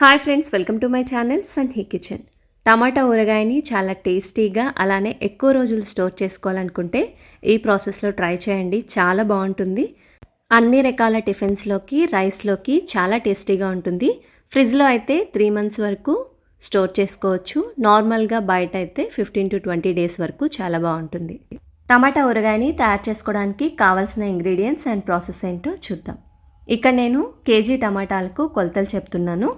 Hi friends welcome to my channel Sanhi kitchen. టమాటా ఊరగాయని చాలా టేస్టీగా అలానే ఎక్కువ రోజులు స్టోర్ చేసుకోవాలనుకుంటే ఈ ప్రాసెస్లో ట్రై చేయండి చాలా బాగుంటుంది. అన్ని రకాల టిఫిన్స్లోకి రైస్లోకి చాలా టేస్టీగా ఉంటుంది. ఫ్రిడ్జ్లో అయితే త్రీ మంత్స్ వరకు స్టోర్ చేసుకోవచ్చు. నార్మల్గా బయట అయితే ఫిఫ్టీన్ టు ట్వంటీ డేస్ వరకు చాలా బాగుంటుంది. టమాటా ఊరగాయని తయారు చేసుకోవడానికి కావాల్సిన ఇంగ్రీడియంట్స్ అండ్ ప్రాసెస్ ఏంటో చూద్దాం. ఇక్కడ నేను కేజీ టమాటాలకు కొలతలు చెప్తున్నాను.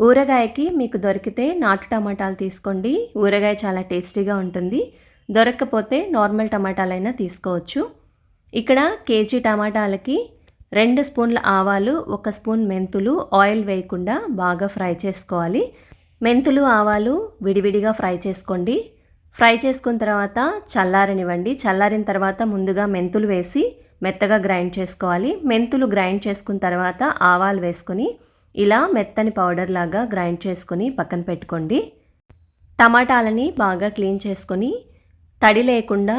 ఊరగాయకి మీకు దొరికితే నాటు టమాటాలు తీసుకోండి. ఊరగాయ చాలా టేస్టీగా ఉంటుంది. దొరకకపోతే నార్మల్ టమాటాలైనా తీసుకోవచ్చు. ఇక్కడ కేజీ టమాటాలకి రెండు స్పూన్ల ఆవాలు ఒక స్పూన్ మెంతులు ఆయిల్ వేయకుండా బాగా ఫ్రై చేసుకోవాలి. మెంతులు ఆవాలు విడివిడిగా ఫ్రై చేసుకోండి. ఫ్రై చేసుకున్న తర్వాత చల్లారనివ్వండి. చల్లారిన తర్వాత ముందుగా మెంతులు వేసి మెత్తగా గ్రైండ్ చేసుకోవాలి. మెంతులు గ్రైండ్ చేసుకున్న తర్వాత ఆవాలు వేసుకొని ఇలా మెత్తని పౌడర్ లాగా గ్రైండ్ చేసుకొని పక్కన పెట్టుకోండి. టమాటాలని బాగా క్లీన్ చేసుకొని తడి లేకుండా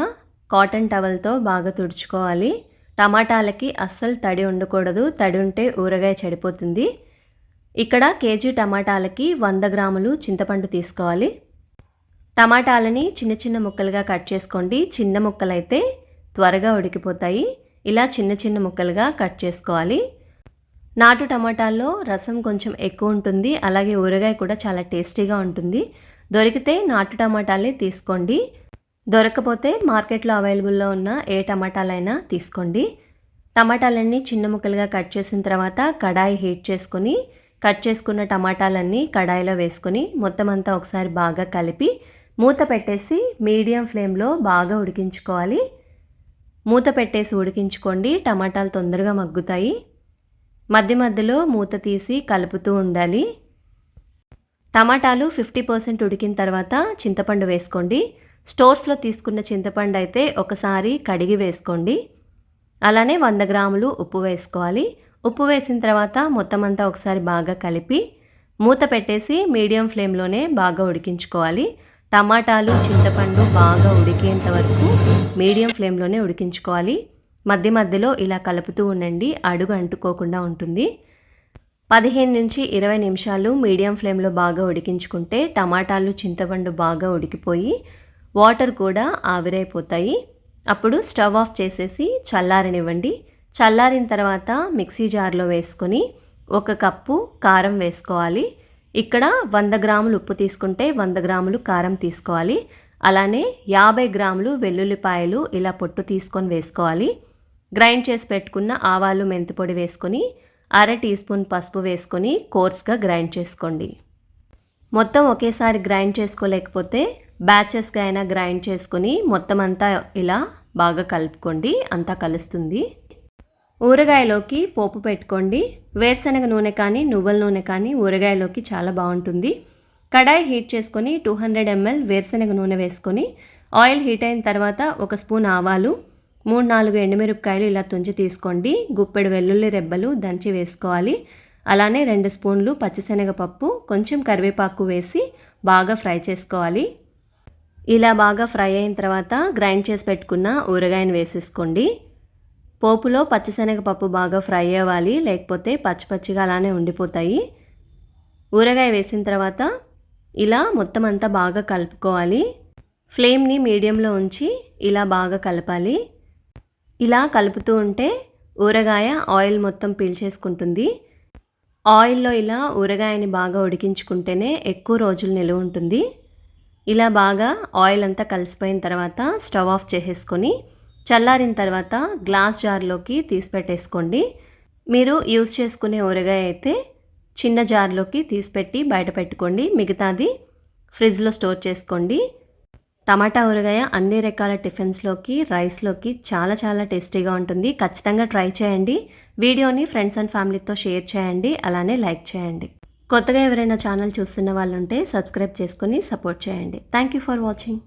కాటన్ టవల్తో బాగా తుడుచుకోవాలి. టమాటాలకి అస్సలు తడి ఉండకూడదు. తడి ఉంటే ఊరగాయ చెడిపోతుంది. ఇక్కడ కేజీ టమాటాలకి వంద గ్రాములు చింతపండు తీసుకోవాలి. టమాటాలని చిన్న చిన్న ముక్కలుగా కట్ చేసుకోండి. చిన్న ముక్కలైతే త్వరగా ఉడికిపోతాయి. ఇలా చిన్న చిన్న ముక్కలుగా కట్ చేసుకోవాలి. నాటు టమాటాల్లో రసం కొంచెం ఎక్కువ ఉంటుంది. అలాగే ఊరగాయ కూడా చాలా టేస్టీగా ఉంటుంది. దొరికితే నాటు టమాటాలే తీసుకోండి. దొరకపోతే మార్కెట్లో అవైలబుల్లో ఉన్న ఏ టమాటాలైనా తీసుకోండి. టమాటాలన్నీ చిన్న ముక్కలుగా కట్ చేసిన తర్వాత కడాయి హీట్ చేసుకొని కట్ చేసుకున్న టమాటాలన్నీ కడాయిలో వేసుకొని మొత్తం అంతా ఒకసారి బాగా కలిపి మూత పెట్టేసి మీడియం ఫ్లేమ్లో బాగా ఉడికించుకోవాలి. మూత పెట్టేసి ఉడికించుకోండి. టమాటాలు తొందరగా మగ్గుతాయి. మధ్య మధ్యలో మూత తీసి కలుపుతూ ఉండాలి. టమాటాలు ఫిఫ్టీ పర్సెంట్ ఉడికిన తర్వాత చింతపండు వేసుకోండి. స్టోర్స్లో తీసుకున్న చింతపండు అయితే ఒకసారి కడిగి వేసుకోండి. అలానే వంద గ్రాములు ఉప్పు వేసుకోవాలి. ఉప్పు వేసిన తర్వాత మొత్తం అంతా ఒకసారి బాగా కలిపి మూత పెట్టేసి మీడియం ఫ్లేమ్లోనే బాగా ఉడికించుకోవాలి. టమాటాలు చింతపండు బాగా ఉడికేంత వరకు మీడియం ఫ్లేమ్లోనే ఉడికించుకోవాలి. మధ్య మధ్యలో ఇలా కలుపుతూ ఉండండి. అడుగు అంటుకోకుండా ఉంటుంది. పదిహేను నుంచి ఇరవై నిమిషాలు మీడియం ఫ్లేమ్లో బాగా ఉడికించుకుంటే టమాటాలు చింతపండు బాగా ఉడికిపోయి వాటర్ కూడా ఆవిరైపోతాయి. అప్పుడు స్టవ్ ఆఫ్ చేసేసి చల్లారనివ్వండి. చల్లారిన తర్వాత మిక్సీ జార్లో వేసుకొని ఒక కప్పు కారం వేసుకోవాలి. ఇక్కడ వంద గ్రాములు ఉప్పు తీసుకుంటే వంద గ్రాములు కారం తీసుకోవాలి. అలానే యాభై గ్రాములు వెల్లుల్లిపాయలు ఇలా పొట్టు తీసుకొని వేసుకోవాలి. గ్రైండ్ చేసి పెట్టుకున్న ఆవాలు మెంతిపొడి వేసుకొని అర టీ స్పూన్ పసుపు వేసుకొని కోర్స్గా గ్రైండ్ చేసుకోండి. మొత్తం ఒకేసారి గ్రైండ్ చేసుకోలేకపోతే బ్యాచెస్గా అయినా గ్రైండ్ చేసుకొని మొత్తం అంతా ఇలా బాగా కలుపుకోండి అంతా కలుస్తుంది. ఊరగాయలోకి పోపు పెట్టుకోండి. వేరుశనగ నూనె కానీ నువ్వుల నూనె కానీ ఊరగాయలోకి చాలా బాగుంటుంది. కడాయి హీట్ చేసుకొని టూ హండ్రెడ్ ఎంఎల్ వేరుశనగ నూనె వేసుకొని ఆయిల్ హీట్ అయిన తర్వాత ఒక స్పూన్ ఆవాలు మూడు నాలుగు ఎండుమిరపకాయలు ఇలా తుంచి తీసుకోండి. గుప్పెడు వెల్లుల్లి రెబ్బలు దంచి వేసుకోవాలి. అలానే రెండు స్పూన్లు పచ్చిశనగపప్పు కొంచెం కరివేపాకు వేసి బాగా ఫ్రై చేసుకోవాలి. ఇలా బాగా ఫ్రై అయిన తర్వాత గ్రైండ్ చేసి పెట్టుకున్న ఊరగాయను వేసేసుకోండి. పోపులో పచ్చిశనగపప్పు బాగా ఫ్రై అవ్వాలి లేకపోతే పచ్చి పచ్చిగా అలానే ఉండిపోతాయి. ఊరగాయ వేసిన తర్వాత ఇలా మొత్తం అంతా బాగా కలుపుకోవాలి. ఫ్లేమ్ని మీడియంలో ఉంచి ఇలా బాగా కలపాలి. ఇలా కలుపుతూ ఉంటే ఊరగాయ ఆయిల్ మొత్తం పీల్చేసుకుంటుంది. ఆయిల్లో ఇలా ఊరగాయని బాగా ఉడికించుకుంటేనే ఎక్కువ రోజులు నిలువ ఉంటుంది. ఇలా బాగా ఆయిల్ అంతా కలిసిపోయిన తర్వాత స్టవ్ ఆఫ్ చేసేసుకొని చల్లారిన తర్వాత గ్లాస్ జార్లోకి తీసి పెట్టేసుకోండి. మీరు యూజ్ చేసుకునే ఊరగాయ అయితే చిన్న జార్లోకి తీసిపెట్టి బయట పెట్టుకోండి. మిగతాది ఫ్రిడ్జ్లో స్టోర్ చేసుకోండి. టమాటా ఊరగాయ అన్ని రకాల టిఫిన్స్లోకి రైస్లోకి చాలా చాలా టేస్టీగా ఉంటుంది. ఖచ్చితంగా ట్రై చేయండి. వీడియోని ఫ్రెండ్స్ అండ్ ఫ్యామిలీతో షేర్ చేయండి. అలానే లైక్ చేయండి. కొత్తగా ఎవరైనా ఛానల్ చూస్తున్న వాళ్ళు ఉంటే సబ్స్క్రైబ్ చేసుకుని సపోర్ట్ చేయండి. Thank you for watching.